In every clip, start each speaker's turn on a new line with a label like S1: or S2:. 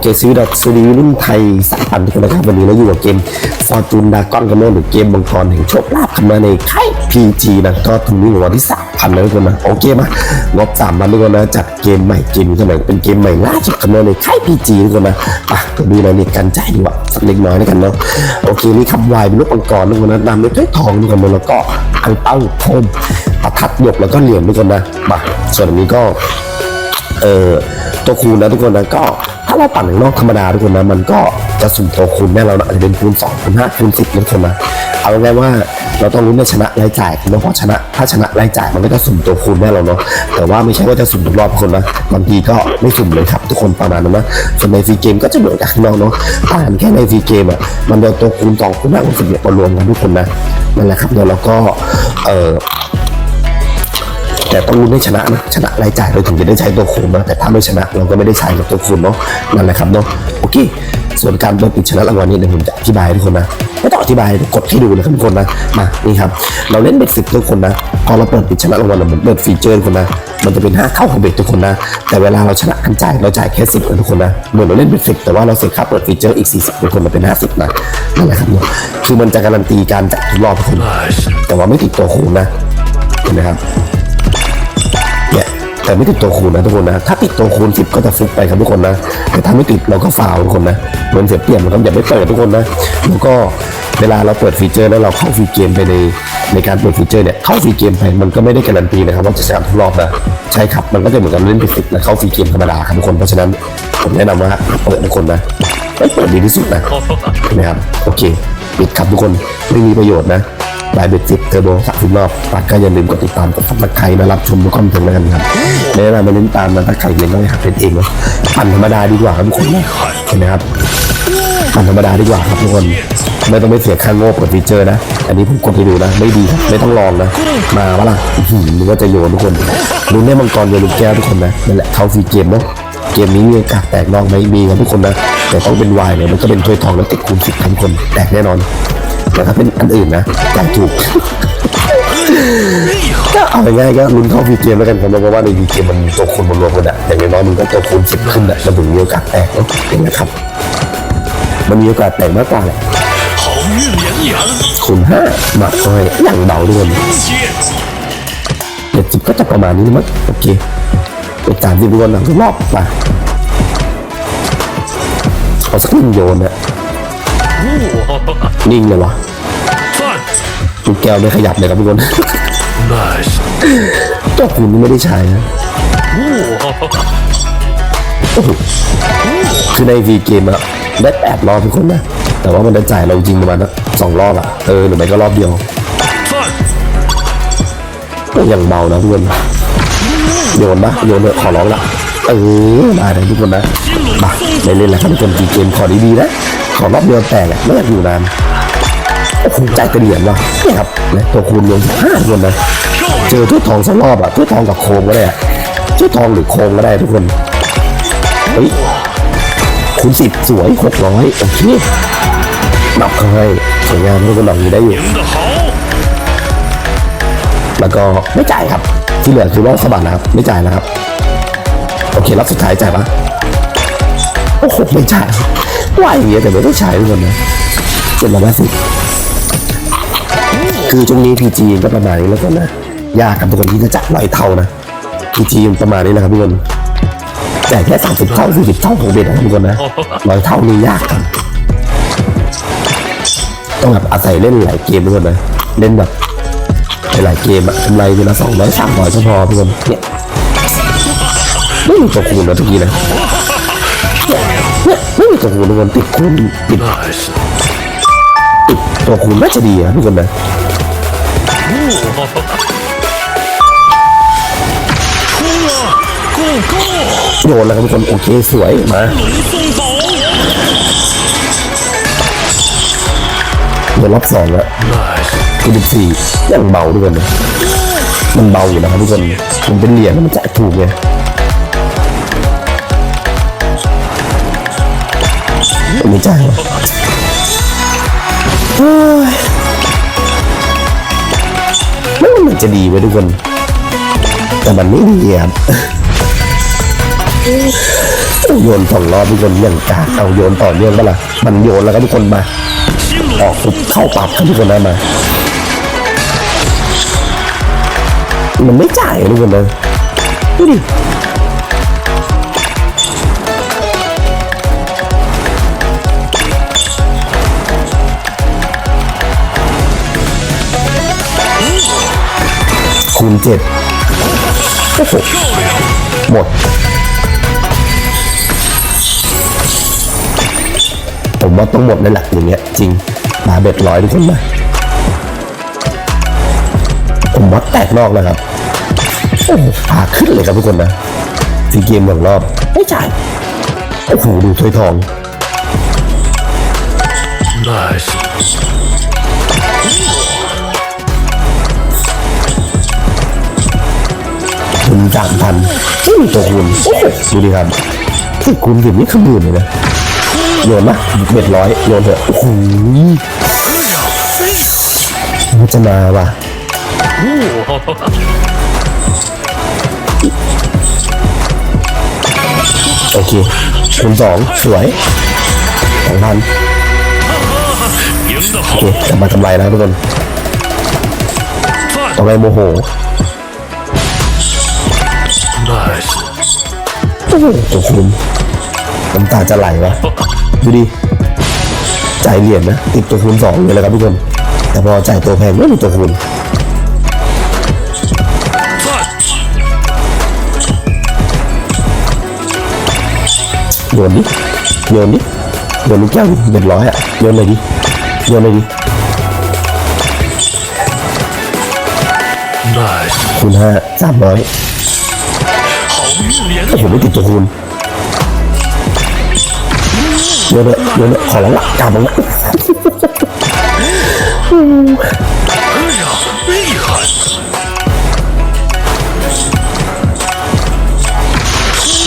S1: เคสวีดัสวีรุ่นไทยสายพันธุ์ทุกคนนะครับวันนี้เราอยู่กับเกมฟอร์จูนดากอนกันเนอร์หรือเกมมังกรแห่งโชคลาภกันมาในค่ายพีจีนะก็ทุนนี้ของวันที่สามพันนะทุกคนนะโอเคมางบสามพันทุกคนนะจัดเกมใหม่เกมนี้กันหน่อยเป็นเกมใหม่ล่าสุดกันเนอร์ในค่ายพีจีทุกคนนะอะก็ดูรายละเอียดการจ่ายดีกว่าสักเล็กน้อยแล้วกันเนาะโอเคนี่คำวายเป็นลูกมังกรทุกคนนะนำด้วยถ้วยทองทุกคนนะแล้วก็อังเป้าโทมประทัดหยกแล้วก็เหรียญทุกคนนะมาส่วนนนี้ก็เอ่อตัวคูณนะทุกคนนะก็ ถ้าเราปั่นข้างนอกธรรมดาทุกคนนะมันก็จะสุ่มตัวคูณแน่เรานะอาจจะเป็นคูณ2คูณ5คูณ10นะทุกคนนะเอาง่ายว่าเราต้องรู้ในชนะรายจ่ายเนาะเพราะชนะถ้าชนะรายจ่ายมันก็จะสุ่มตัวคูณแน่เราเนาะแต่ว่าไม่ใช่ว่าจะสุ่มทุกรอบทุกคนนะบางทีก็ไม่สุ่มเลยครับทุกคนประมาณนั้นนะส่วนในฟรีเกมก็จะเหมือนกับข้างนอกเนาะต่างกันแค่ในฟรีเกมอะมันเอาตัวคูณ2คูณ5คูณ10เนี่ยมารวมกันทุกคนนะนั่นแหละครับเดี๋ยวเราก็เอ่อ แต่ต้องรู้ให้ชนะนะชนะรายจ่ายเราถึงจะได้ใช้ตัวคูณนะแต่ถ้าไม่ชนะเราก็ไม่ได้ใช้กับตัวคูณเนาะนั่นแหละครับเนาะโอเค ส่วนการเปิดปิดชนะรางวัลนี้เดี๋ยวผมจะอธิบายทุกคนนะไม่ต้องอธิบายกดให้ดูนะครับทุกคนนะมานี่ครับเราเล่นเบ็ดสิบทุกคนนะพอเราเปิดปิดชนะรางวัลเราเหมือนเปิดฟีเจอร์ทุกคนนะมันจะเป็นห้าเข้าของเบ็ดทุกคนนะ แต่เวลาเราชนะกันจ่ายเราจ่ายแค่สิบทุกคนนะเหมือนเราเล่นเบ็ดสิบแต่ว่าเราเสียค่าเปิดฟีเจอร์อีกสี่สิบทุกคนมาเป็นห้าสิบนะนั่นแหละครับคือมันจะการันตีการจ่ายทุกรอบทุกคนแต่ว่าไม่ติดตัวคูณนะเห็นไหมครับ แต่ไม่ติดตัวคูณนะทุกคนนะ ถ้าติดตัวคูณสิบก็จะฟุกไปครับทุกคนนะ แต่ถ้าไม่ติดเราก็ฟาวทุกคนนะเหมือนเสียเปรียบนะครับอย่าไปเปิดทุกคนนะแล้วก็เวลาเราเปิดฟีเจอร์แล้วเราเข้าฟรีเกมไปในในการเปิดฟีเจอร์เนี่ยเข้าฟรีเกมไปมันก็ไม่ได้การันตีนะครับว่าจะชนะทุกรอบนะใช่ครับมันก็จะเหมือนกับเล่นไปสิบนะเข้าฟรีเกมธรรมดาครับทุกคนเพราะฉะนั้นผมแนะนำว่าเปิดทุกคนนะเอ้ยเปิดดีที่สุดนะนะครับโอเคปิดครับทุกคนไม่มีประโยชน์นะ ลายเบ็ดสิบเทอร์โบสักสิบรอบปากก็อย่าลืมกดติดตามกดซับสไครต์นะรับชมทุกคอนเทนต์แล้วกันครับไม่ได้มาเล่นตามนะถ้าใครเล่นก็ไปหาเป็นเองเนาะปั่นธรรมดาดีกว่าครับทุกคนนะเห็นไหมครับปั่นธรรมดาดีกว่าครับทุกคนไม่ต้องไปเสียค่าโง่กับฟีเจอร์นะ อันนี้ผมกดให้ดูนะ ไม่ดีไม่ต้องลองนะ มาวะล่ะอื้อหือนึกว่าจะโยนทุกคนลุ้นได้มังกรโยนลูกแก้วทุกคนนะนั่นแหละเขาฟรีเกมเนาะเกมนี้มีโอกาสแตกนอกไหมมีครับทุกคนนะ แต่ต้องเป็นวายเนี่ยมันก็เป็นถ้วยทองแล้วติดคูณสิบพันคนแตกแน่นอน แต่ถ้าเป็นอันอื่นนะแต่ถูก ก็เอาง่ายๆก็ลุ้นเข้าฟีเกมแล้วกันผมมบเพว่าในฟีเกมมันตัวคูณมันรวมกันอะอย่างน้อยมันก็ตัวคูณสิบขึ้นอะมันถึงมีโอกาสแตกเนาะอย่างนะครับมันมีโอกาสแตกมากกว่าแหละคูณห้าหมักอยอย่างเบาด้วยเด็ดจิบก็จะประมาณนี้มั้งโอเคไปตามที่ดวนหลรอบไปเอาสักหนึ่งโยนนะ นิ่งเลยวะ
S2: 饭
S1: ลูกแก้วไม่ขยับเลยครับทุกคน
S2: ，nice，
S1: ตัวคุณนี่ไม่ได้ใช้นะโอ้โหคือในวีเกมอะได้แปดรอบทุกคนนะ แต่ว่ามันจะจ่ายเราจริงประมาณนะสองรอบอะเออหรือไม่ก็รอบเดียว
S2: 饭
S1: ก็ยังเบานะทุกคนโยนปะโยนเถอะขอร้องละเออมาเลยทุกคนนะมาไม่เล่นแล้วครับทุกคนวีเกมขอดีๆนะ ของรอบเดียวแตกแหละไม่อยากอยู่นานโอ้โหใจกระเดียมเนาะนี่ครับนะตัวคูณรวมห้าคนนะเจอทุกทองสักรอบอะทุกทองกับโคมก็ได้ทุกทองหรือโคมก็ได้ทุกคนเฮ้ยคูณสิบสวยหกร้อยโอเคหนับเข้าให้สวยงามทุกคนหนับอยู่ได้อยู่แล้วก็ไม่จ่ายครับ ที่เหลือคือว่าสบายนะครับ ไม่จ่ายนะครับ โอเค รับสุดท้ายจ่ายปะโอ้โหไม่จ่าย ว่าอย่างเงี้ยแต่ไม่ต้องใช้ทุกคนนะเจ็ดร้อยห้าสิบคือช่วงนี้พีจีก็ประมาณนี้แล้วกันะยากกับทุกคนที่จะจับร้อยเท่านะพีจีประมาณนี้นะครับทุกคนจ่แค่สามสิบเท่าสี่สิบเท่าของเบ็ดนะทุกคนนะร้อยเท่านี่ยากครับต้องแบบอาศัยเล่นหลายเกมทุกคนนะเล่นแบบหลายเกมอะกำไรเดือนละสองร้อยสามร้อยก็พอทุกคนเนี่ยไม่มีตัวคูณนะทุกทีนะ ตัวคูณทุกคนติดคูณติดติดตัวคุณน่าจะดีอะทุกคนนะโดนแล้วครับทุกคนโอเคสวยมาเดี๋ยวรอบสองแล้วคือดิสี่ยังเบาทุกคนนะมันเบาอยู่นะครับทุกคนมันเป็นเหรียญมันจะถูกไง ไม่จ่ายวะเฮ้ยไม่ว่ามันจะดีไว้ทุกคน แต่มันไม่ดีครับโยนสองรอบทุกคนอย่างกาเอาโยนต่อเนื่องปะล่ะมันโยนแล้วก็ทุกคนมาออก
S2: 罗
S1: ปุ๊บเข้าปรับทุกคนได้มา มันไม่จ่ายทุกคนนะดูดิ คูณเจ็ดโอ้โห，หมด ผมว่าต้องหมดเลยแหละอย่างเงี้ย จริงมาเบ็ดร้อยทุกคนมาผมวัดแตกนอกแล้วครับโอ้โหาขึ้นเลยครับทุกคนนะซีเกมอย่างรอบไม่จ่ายโอ้โหดูถ้วยทอง
S2: nice，
S1: ทุนสามพันไม่มีตัวคูณดูดิครับที่คุณสิงนี่คือหมื่นเลยนะโยนนะเบ็ดร้อยโยนเถอะโอ้โหมันจะมาว่ะโอเคคูณสองสวยสองพันโอเคกลับมาทำไรแล้ทุกคนต่อไปโมโห
S2: ，nice，
S1: โอ้โหตัวคูณน้ำตาจะไหลวะดูดิจ่ายเหรียญนะ ติดตัวคูณสองเลยแหละครับทุกคน แต่พอจ่ายตัวแพงไม่มีตัวคูณ，โยนดิโยนดิโยนลูกแก้วดิเรียบร้อยอะโยนเลยดิโยนเลยดิ
S2: nice，
S1: คูณห้าสามร้อย ถ้าผมไม่ติดตัวคุณเดี๋ยวเดี๋ยวขอร้องละกลับมา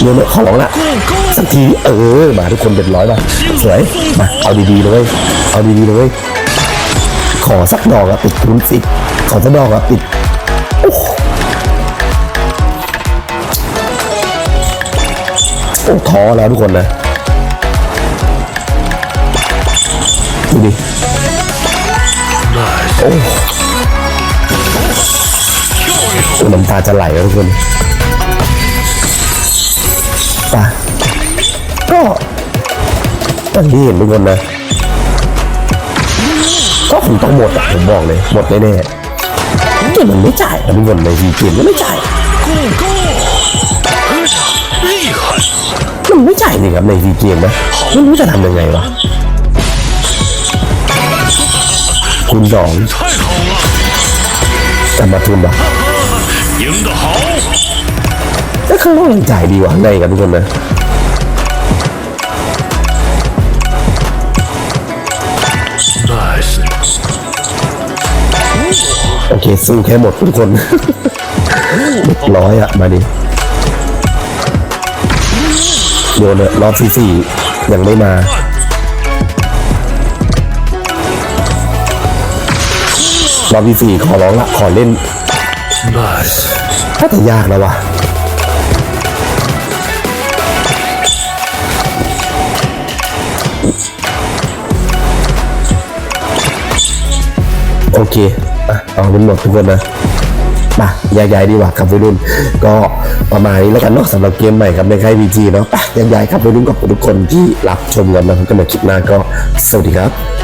S1: เดี๋ยวขอหลังละสักทีเออมาทุกคนเด็ดร้อยมาสวยมาเอาดีๆเลยเอาดีๆเลยขอสักดอกอะปิดคุณสิขอสักดอกอะปิดโอ้ โหโอ้ท้อแล้วทุกคนนะดูดิโอ้，น้ำตาจะไหลแล้วทุกคนป่ะก็อย่างที่เห็นทุกคนนะก็คงต้องหมดอะผมบอกเลยหมดแน่ๆแต่มันไม่จ่ายนะทุกคนในทีเกมก็ไม่จ่าย สิครับในซีเกมนะไม่รู้จะทำยังไงวะคุณสองจะมาทุนปะแต่ข้างนอกมันจ่ายดีวะในครับทุกคนนะโอเคสู้แค่หมดทุกคนร้อยอะมาดิ โยนเลยรอบที่สี่ยังไม่มารอบที่สี่ขอร้องละขอเล่นถ้าแต่ยากแล้ววะโอเค อะ เอาเป็นหมดทุกคนนะ มาแยกย้ายดีกว่าครับวัยรุ่น ก็ประมาณนี้แล้วกันเนาะสำหรับเกมใหม่ครับในค่ายพีจีเนาะปแยกย้ายครับวัยรุ่นกับทุกคนที่รับชมกันนะผมก็มาคลิปหน้าก็สวัสดีครับ